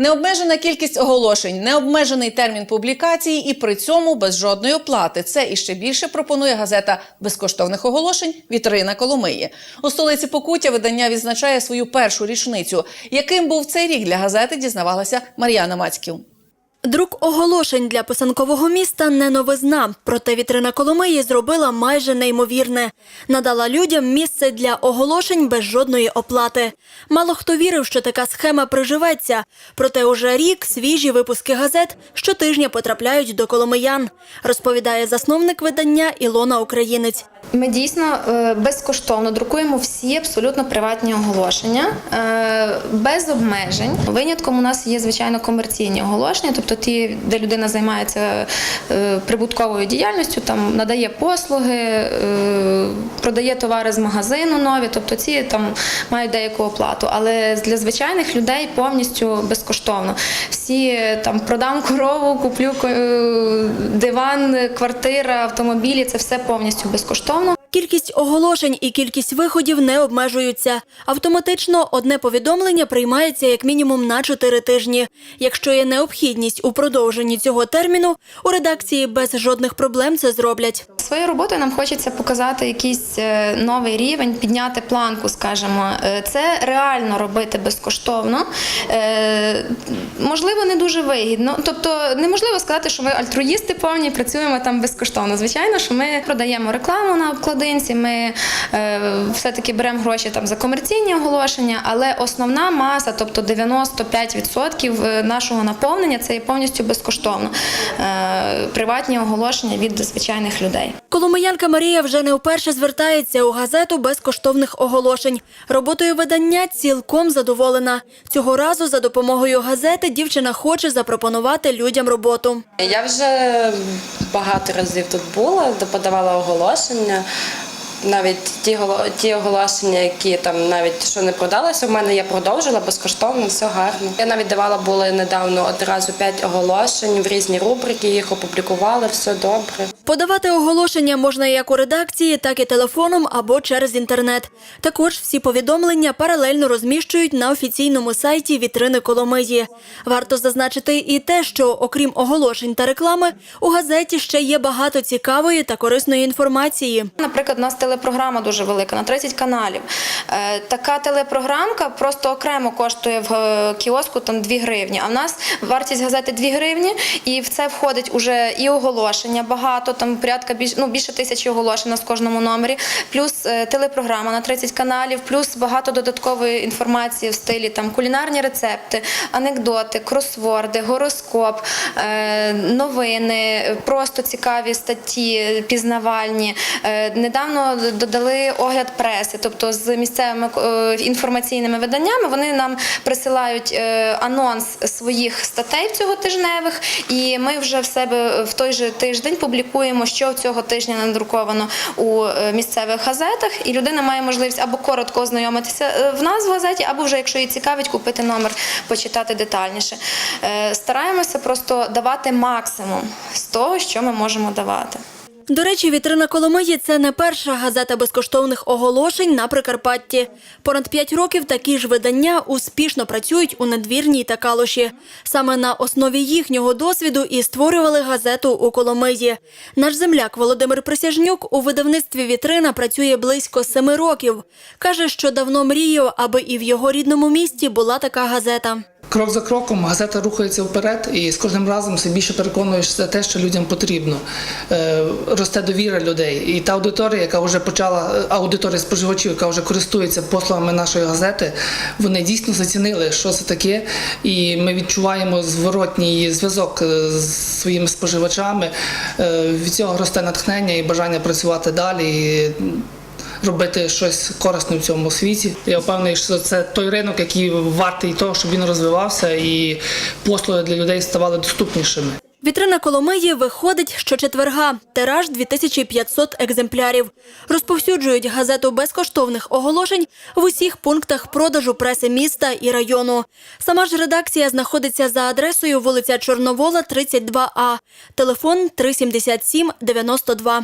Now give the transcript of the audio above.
Необмежена кількість оголошень, необмежений термін публікації і при цьому без жодної оплати. Це і ще більше пропонує газета безкоштовних оголошень Вітрина Коломиї. У столиці Покуття видання відзначає свою першу річницю. Яким був цей рік для газети, дізнавалася Мар'яна Мацьків. Друк оголошень для писанкового міста не новизна, проте вітрина Коломиї зробила майже неймовірне. Надала людям місце для оголошень без жодної оплати. Мало хто вірив, що така схема приживеться. Проте уже рік свіжі випуски газет щотижня потрапляють до коломиян, розповідає засновник видання Ілона Українець. Ми дійсно е, безкоштовно друкуємо всі абсолютно приватні оголошення е, без обмежень. Винятком у нас є звичайно комерційні оголошення, тобто ті, де людина займається е, прибутковою діяльністю, там надає послуги, е, продає товари з магазину нові, тобто ці там мають деяку оплату. Але для звичайних людей повністю безкоштовно. Всі там продам корову, куплю е, диван, квартира, автомобілі це все повністю безкоштовно. Кількість оголошень і кількість виходів не обмежуються. Автоматично одне повідомлення приймається як мінімум на 4 тижні. Якщо є необхідність у продовженні цього терміну, у редакції без жодних проблем це зроблять. Своєю роботою нам хочеться показати якийсь е, новий рівень, підняти планку, скажімо. Е, Це реально робити безкоштовно. Е, Можливо, не дуже вигідно. Тобто, неможливо сказати, що ми альтруїсти повні, працюємо там безкоштовно. Звичайно, що ми продаємо рекламу на обкладинці, ми все-таки беремо гроші там за комерційні оголошення, але основна маса, тобто 95% нашого наповнення, це є повністю безкоштовно. Приватні оголошення від звичайних людей. Коломиянка Марія вже не вперше звертається у газету безкоштовних оголошень. Роботою видання цілком задоволена. Цього разу за допомогою газети дівчина хоче запропонувати людям роботу. Я вже багато разів тут була, подавала оголошення. Навіть ті ті оголошення, які там навіть що не продалося, в мене я продовжила безкоштовно, все гарно. Я навіть давала були недавно одразу п'ять оголошень в різні рубрики, їх опублікували, все добре. Подавати оголошення можна як у редакції, так і телефоном або через інтернет. Також всі повідомлення паралельно розміщують на офіційному сайті вітрини Коломиї. Варто зазначити і те, що окрім оголошень та реклами, у газеті ще є багато цікавої та корисної інформації. Наприклад, у нас телепрограма дуже велика на 30 каналів. Е, Така телепрограмка просто окремо коштує в е, кіоску там 2 гривні. А в нас вартість газети 2 гривні, і в це входить уже і оголошення багато, там порядка більш, ну, більше тисячі оголошень в кожному номері, плюс е, телепрограма на 30 каналів, плюс багато додаткової інформації в стилі там кулінарні рецепти, анекдоти, кросворди, гороскоп, новини, просто цікаві статті, пізнавальні. Е, Додали огляд преси, тобто з місцевими е, інформаційними виданнями вони нам присилають е, анонс своїх статей цього тижневих, і ми вже в себе в той же тиждень публікуємо, що цього тижня надруковано у е, місцевих газетах, і людина має можливість або коротко ознайомитися е, в нас в газеті, або вже, якщо її цікавить, купити номер, почитати детальніше. Е, Стараємося просто давати максимум з того, що ми можемо давати. До речі, вітрина Коломиї це не перша газета безкоштовних оголошень на Прикарпатті. Понад п'ять років такі ж видання успішно працюють у надвірній та калуші. Саме на основі їхнього досвіду і створювали газету у Коломиї. Наш земляк Володимир Присяжнюк у видавництві вітрина працює близько семи років. каже, що давно мріяв, аби і в його рідному місті була така газета. Крок за кроком газета рухається вперед, і з кожним разом все більше переконуєшся те, що людям потрібно. Е, Росте довіра людей. І та аудиторія, яка вже почала, е, аудиторія споживачів, яка вже користується послугами нашої газети, вони дійсно зацінили, що це таке. І ми відчуваємо зворотній зв'язок е, з своїми споживачами. Від цього росте натхнення і бажання працювати далі. Робити щось корисне в цьому світі. Я впевнений, що це той ринок, який вартий того, щоб він розвивався, і послуги для людей ставали доступнішими. Вітрина Коломиї виходить щочетверга. Тираж 2500 екземплярів. Розповсюджують газету безкоштовних оголошень в усіх пунктах продажу преси міста і району. Сама ж редакція знаходиться за адресою вулиця Чорновола, 32А. Телефон 377 92.